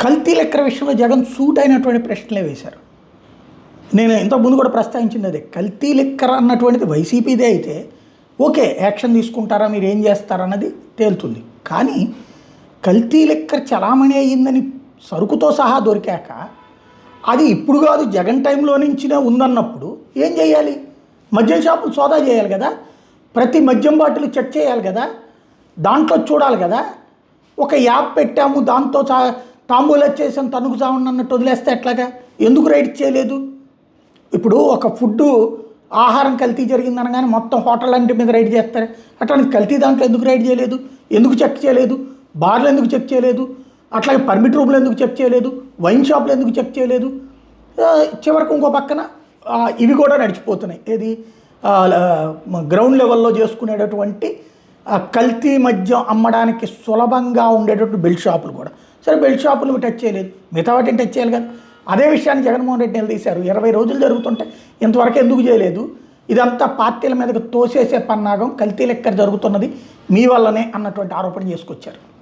కల్తీ లెక్కల విషయంలో జగన్ సూట్ అయినటువంటి ప్రశ్నలే వేశారు. నేను ఇంతకుముందు కూడా ప్రస్తావించింది అదే. కల్తీ లెక్కర అన్నటువంటిది వైసీపీదే అయితే ఓకే యాక్షన్ తీసుకుంటారా మీరు ఏం చేస్తారన్నది తేలుతుంది. కానీ కల్తీ లెక్కర చలామణి అయ్యిందని సరుకుతో సహా దొరికాక అది ఇప్పుడు కాదు జగన్ టైంలో నుంచినే ఉందన్నప్పుడు ఏం చేయాలి? మద్యం షాపులు సోదా చేయాలి కదా? ప్రతి మద్యం బాటిల్ చెక్ చేయాలి కదా? దాంట్లో చూడాలి కదా? ఒక యాప్ పెట్టాము దాంతో చా తాంబూలు వచ్చేసాం తణుకు చావండి వదిలేస్తే ఎట్లాగా? ఎందుకు రైడ్ చేయలేదు? ఇప్పుడు ఒక ఫుడ్ ఆహారం కల్తీ జరిగింది అనగానే మొత్తం హోటల్ అన్నిటి మీద రైడ్ చేస్తారు. అట్లాంటి కల్తీ దాంట్లో ఎందుకు రైడ్ చేయలేదు? ఎందుకు చెక్ చేయలేదు? బార్లు ఎందుకు చెక్ చేయలేదు? అట్లాగే పర్మిట్ రూమ్లు ఎందుకు చెక్ చేయలేదు? వైన్ షాప్లు ఎందుకు చెక్ చేయలేదు? చివరికి ఇంకో పక్కన ఇవి కూడా నడిచిపోతున్నాయి. ఏది? గ్రౌండ్ లెవెల్లో చేసుకునేటటువంటి కల్తీ మద్యం అమ్మడానికి సులభంగా ఉండేటట్టు బెల్ట్ షాపులు కూడా. సరే బెల్ట్ షాపులు టచ్ చేయలేదు. మిగతా వాటిని టచ్ చేయాలి కదా. అదే విషయాన్ని జగన్మోహన్ రెడ్డి నిలదీశారు. ఇరవై రోజులు జరుగుతుంటే ఇంతవరకు ఎందుకు చేయలేదు? ఇదంతా పార్టీల మీదకి తోసేసే పన్నాగం కల్తీ లెక్కర జరుగుతున్నది మీ వల్లనే అన్నటువంటి ఆరోపణ చేసుకొచ్చారు.